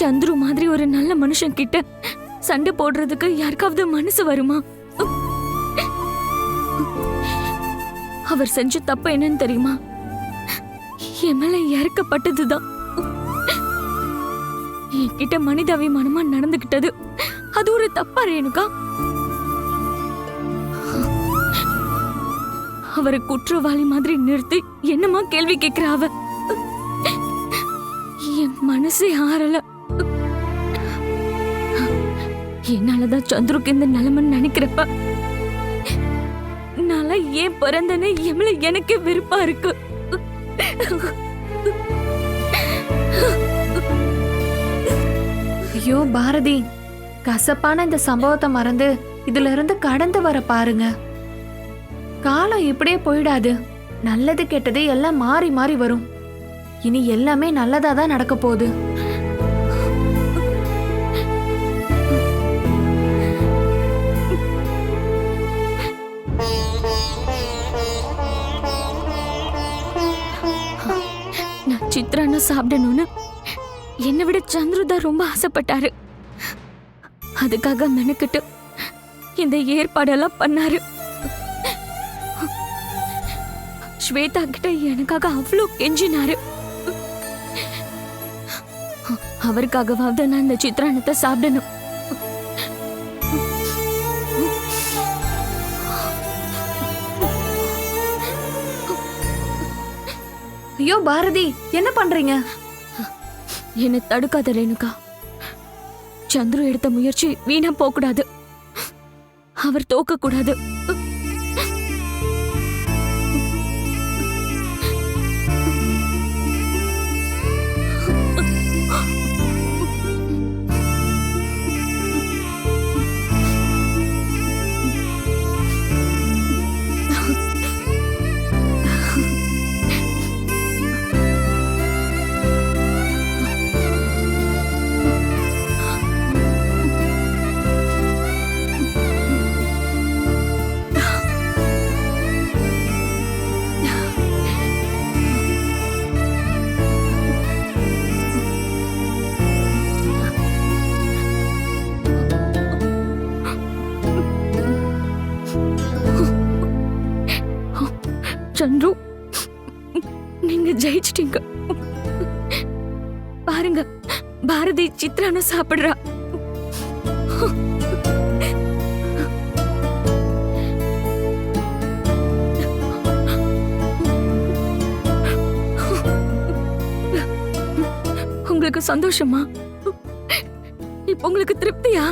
சந்துரு மாதிரி ஒரு நல்ல மனுஷன் கிட்ட சண்டை போடுறதுக்கு யாருக்காவது மனசு வருமா? அவர் செஞ்ச தப்பு என்னன்னு தெரியுமா? என் மேல இறக்கப்பட்டதுதான். என்கிட்ட மனிதாபிமானமா நடந்துகிட்டது. அது ஒரு தப்பா ரேணுகா அவரை குற்றவாளி மாதிரி நிறுத்தி என்னமா கேள்வி கேட்கிற அவ? என் மனசே ஆறல. என்னாலதான் சந்துருக்கு இந்த நிலைமைன்னு நினைக்கிறப்ப நான் ஏன் பிறந்தேன்னு எம்ல எனக்கே வெறுப்பா இருக்கு. ஐயோ பாரதி கசப்பான இந்த சம்பவத்தை மறந்து இதுல இருந்து கடந்து வர பாருங்க. காலம் இப்படியே போயிடாது. நல்லது கெட்டது எல்லாம் மாறி மாறி வரும். இனி எல்லாமே நல்லதா தான் நடக்க போகுது. சித்ரான சாப்பிடணும்னு என்னை விட சந்துருதா ரொம்ப ஆசைப்பட்டாரு. அதுக்காக மெனக்கிட்டு இந்த ஏற்பாடெல்லாம் பண்ணாரு. ஸ்வேதா கிட்ட எனக்காக அவ்வளோ கெஞ்சினாரு. அவருக்காகவாவது நான் இந்த சித்ரானத்தை சாப்பிடணும். ஐயோ பாரதி என்ன பண்றீங்க? என்னை தடுக்காத ரேணுகா. சந்துரு எடுத்த முயற்சி வீணா போக கூடாது அவர் தோக்க கூடாது சந்துரு நீங்க ஜெயிச்சிட்டீங்க. பாருங்க பாரதி சித்ரான சாப்பிடுறா. உங்களுக்கு சந்தோஷமா? இப்ப உங்களுக்கு திருப்தியா?